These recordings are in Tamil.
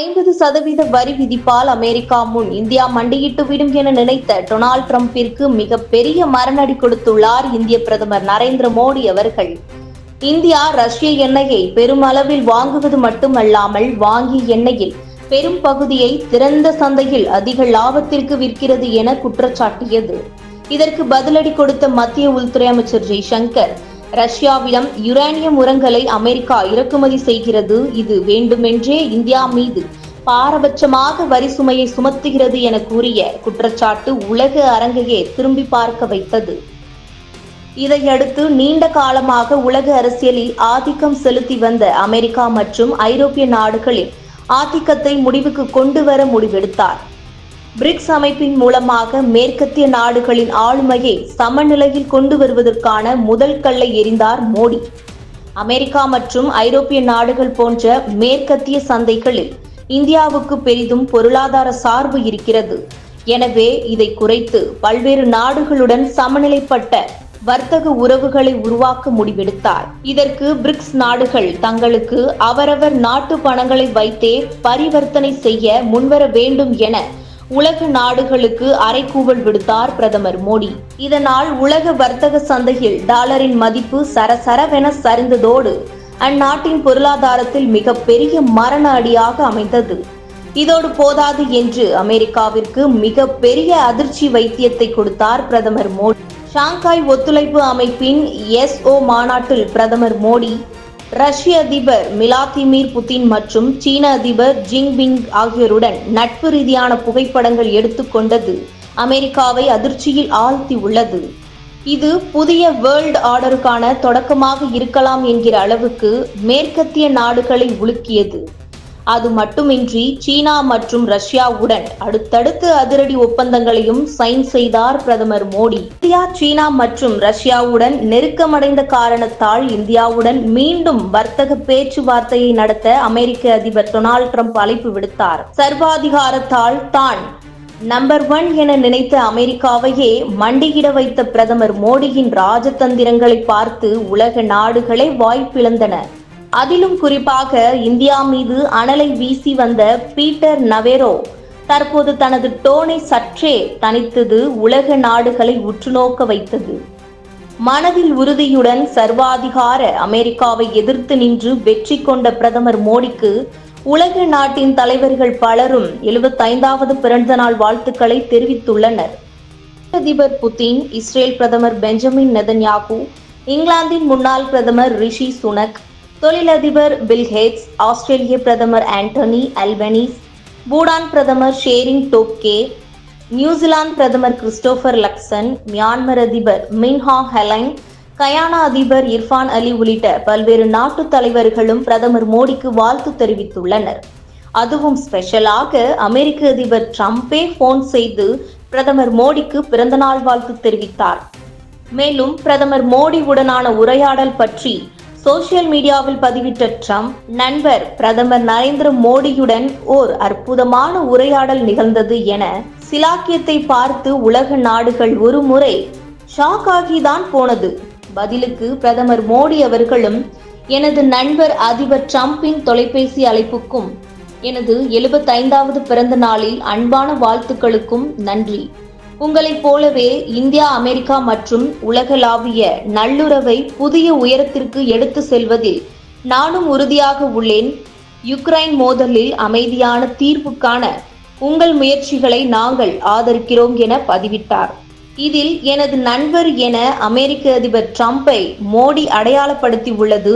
ஐம்பது சதவீத வரி விதிப்பால் அமெரிக்கா முன் இந்தியா மண்டியிட்டு விடும் என நினைத்த டொனால்ட் ட்ரம்பிற்கு மிகப்பெரிய மரணடி கொடுத்துள்ளார் இந்திய பிரதமர் நரேந்திர மோடி அவர்கள். இந்தியா ரஷ்ய எண்ணெயை பெருமளவில் வாங்குவது மட்டுமல்லாமல் வாங்கிய எண்ணெயில் பெரும் பகுதியை திறந்த சந்தையில் அதிக லாபத்திற்கு விற்கிறது என குற்றச்சாட்டியது. இதற்கு பதிலடி கொடுத்த மத்திய உள்துறை அமைச்சர் ஜெய்சங்கர் ரஷ்யாவிடம் யுரேனியம் உரங்களை அமெரிக்கா இறக்குமதி செய்கிறது. இது வேண்டுமென்றே இந்தியா மீது பாரபட்சமாக வரி சுமையை சுமத்துகிறது என கூறிய குற்றச்சாட்டு உலக அரங்கையே திரும்பி பார்க்க வைத்தது. இதையடுத்து நீண்ட காலமாக உலக அரசியலில் ஆதிக்கம் செலுத்தி வந்த அமெரிக்கா மற்றும் ஐரோப்பிய நாடுகளின் ஆதிக்கத்தை முடிவுக்கு கொண்டு வர முடிவெடுத்தார். பிரிக்ஸ் அமைப்பின் மூலமாக மேற்கத்திய நாடுகளின் ஆளுமையை சமநிலையில் கொண்டு வருவதற்கான முதல் கல்லை எறிந்தார் மோடி. அமெரிக்கா மற்றும் ஐரோப்பிய நாடுகள் போன்ற மேற்கத்திய சந்தைகளில் இந்தியாவுக்கு பெரிதும் பொருளாதார சார்பு இருக்கிறது. எனவே இதை குறைத்து பல்வேறு நாடுகளுடன் சமநிலைப்பட்ட வர்த்தக உறவுகளை உருவாக்க முடிவெடுத்தார். இதற்கு பிரிக்ஸ் நாடுகள் தங்களுக்கு அவரவர் நாட்டு பணங்களை வைத்தே பரிவர்த்தனை செய்ய முன்வர வேண்டும் என உலக நாடுகளுக்கு அறைகூவல் விடுத்தார் பிரதமர் மோடி. இதனால் உலக வர்த்தக சந்தையில் டாலரின் மதிப்பு சரசரவென சரிந்ததோடு அந்நாட்டின் பொருளாதாரத்தில் மிகப்பெரிய மரண அடியாக அமைந்தது. இதோடு போதாது என்று அமெரிக்காவிற்கு மிக பெரிய அதிர்ச்சி வைத்தியத்தை கொடுத்தார் பிரதமர் மோடி. ஷாங்காய் ஒத்துழைப்பு அமைப்பின் எஸ்ஓ மாநாட்டில் பிரதமர் மோடி ரஷ்ய அதிபர் மிலாதிமிர் புதின் மற்றும் சீன அதிபர் ஜிங்பிங் ஆகியோருடன் நட்பு ரீதியான புகைப்படங்கள் எடுத்துக்கொண்டது அமெரிக்காவை அதிர்ச்சியில் ஆழ்த்தி உள்ளது. இது புதிய வேர்ல்ட் ஆர்டருக்கான தொடக்கமாக இருக்கலாம் என்கிற அளவுக்கு மேற்கத்திய நாடுகளை உலுக்கியது. அது மட்டுமின்றி சீனா மற்றும் ரஷ்யாவுடன் அடுத்தடுத்து அதிரடி ஒப்பந்தங்களையும் சைன் செய்தார் பிரதமர் மோடி. இந்தியா சீனா மற்றும் ரஷ்யாவுடன் நெருக்கமடைந்த காரணத்தால் இந்தியாவுடன் மீண்டும் வர்த்தக பேச்சுவார்த்தையை நடத்த அமெரிக்க அதிபர் டொனால்ட் ட்ரம்ப் அழைப்பு விடுத்தார். சர்வாதிகாரத்தால் தான் நம்பர் ஒன் என நினைத்த அமெரிக்காவையே மண்டியிட வைத்த பிரதமர் மோடியின் ராஜதந்திரங்களை பார்த்து உலக நாடுகளே வாய்ப்பிழந்தன. அதிலும் குறிப்பாக இந்தியா மீது அனலை வீசி வந்த பீட்டர் நவேரோ தற்போது தனது டோனை சற்றே தனித்தது உலக நாடுகளை உற்றுநோக்க வைத்தது. மனதில் உறுதியுடன் சர்வாதிகார அமெரிக்காவை எதிர்த்து நின்று வெற்றி கொண்ட பிரதமர் மோடிக்கு உலக நாட்டின் தலைவர்கள் பலரும் எழுபத்தைந்தாவது பிறந்த நாள் வாழ்த்துக்களை தெரிவித்துள்ளனர். அதிபர் புதின் இஸ்ரேல் பிரதமர் பெஞ்சமின் நெதன்யாகு இங்கிலாந்தின் முன்னாள் பிரதமர் ரிஷி சுனக் தொழிலதிபர் பில்ஹேட்ஸ் ஆஸ்திரேலிய பிரதமர் ஆண்டனி அல்பனீஸ் பூடான் பிரதமர் ஷேரிங் டோப்கே நியூசிலாந்து பிரதமர் கிறிஸ்டோபர் லக்சன் மியான்மர் அதிபர் மின்ஹா ஹெலைன் கயானா அதிபர் இர்ஃபான் அலி உள்ளிட்ட பல்வேறு நாட்டு தலைவர்களும் பிரதமர் மோடிக்கு வாழ்த்து தெரிவித்துள்ளனர். அதுவும் ஸ்பெஷலாக அமெரிக்க அதிபர் ட்ரம்பே போன் செய்து பிரதமர் மோடிக்கு பிறந்தநாள் வாழ்த்து தெரிவித்தார். மேலும் பிரதமர் மோடி உடனான உரையாடல் பற்றி சோசியல் மீடியாவில் பதிவிட்ட ட்ரம்ப் நண்பர் பிரதமர் நரேந்திர மோடியுடன் ஓர் அற்புதமான உரையாடல் நிகழ்ந்தது என சிலாக்கியத்தை பார்த்து உலக நாடுகள் ஒரு முறை ஷாக் ஆகிதான் போனது. பதிலுக்கு பிரதமர் மோடி அவர்களும் எனது நண்பர் அதிபர் ட்ரம்பின் தொலைபேசி அழைப்புக்கும் எனது எழுபத்தைந்தாவது பிறந்த நாளில் அன்பான வாழ்த்துக்களுக்கும் நன்றி. உங்களைப் போலவே இந்தியா அமெரிக்கா மற்றும் உலகளாவிய நல்லுறவை புதிய உயரத்திற்கு எடுத்து செல்வதில் நானும் உறுதியாக உள்ளேன். யுக்ரைன் மோதலில் அமைதியான தீர்வுக்கான உங்கள் முயற்சிகளை நாங்கள் ஆதரிக்கிறோம் என பதிவிட்டார். இதில் எனது நண்பர் என அமெரிக்க அதிபர் ட்ரம்பை மோடி அடையாளப்படுத்தி உள்ளது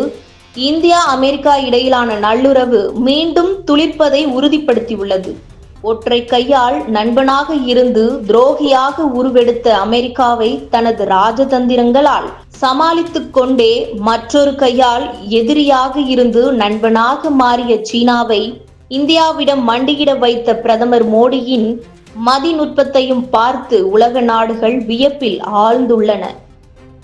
இந்தியா அமெரிக்கா இடையிலான நல்லுறவு மீண்டும் துளிர்ப்பதை உறுதிப்படுத்தியுள்ளது. ஒற்றை கையால் நண்பனாக இருந்து துரோகியாக உருவெடுத்த அமெரிக்காவை தனது ராஜதந்திரங்களால் சமாளித்துக் கொண்டே மற்றொரு கையால் எதிரியாக இருந்து நண்பனாக மாறிய சீனாவை இந்தியாவிடம் மண்டியிட வைத்த பிரதமர் மோடியின் மதிநுட்பத்தையும் பார்த்து உலக நாடுகள் வியப்பில் ஆழ்ந்துள்ளன.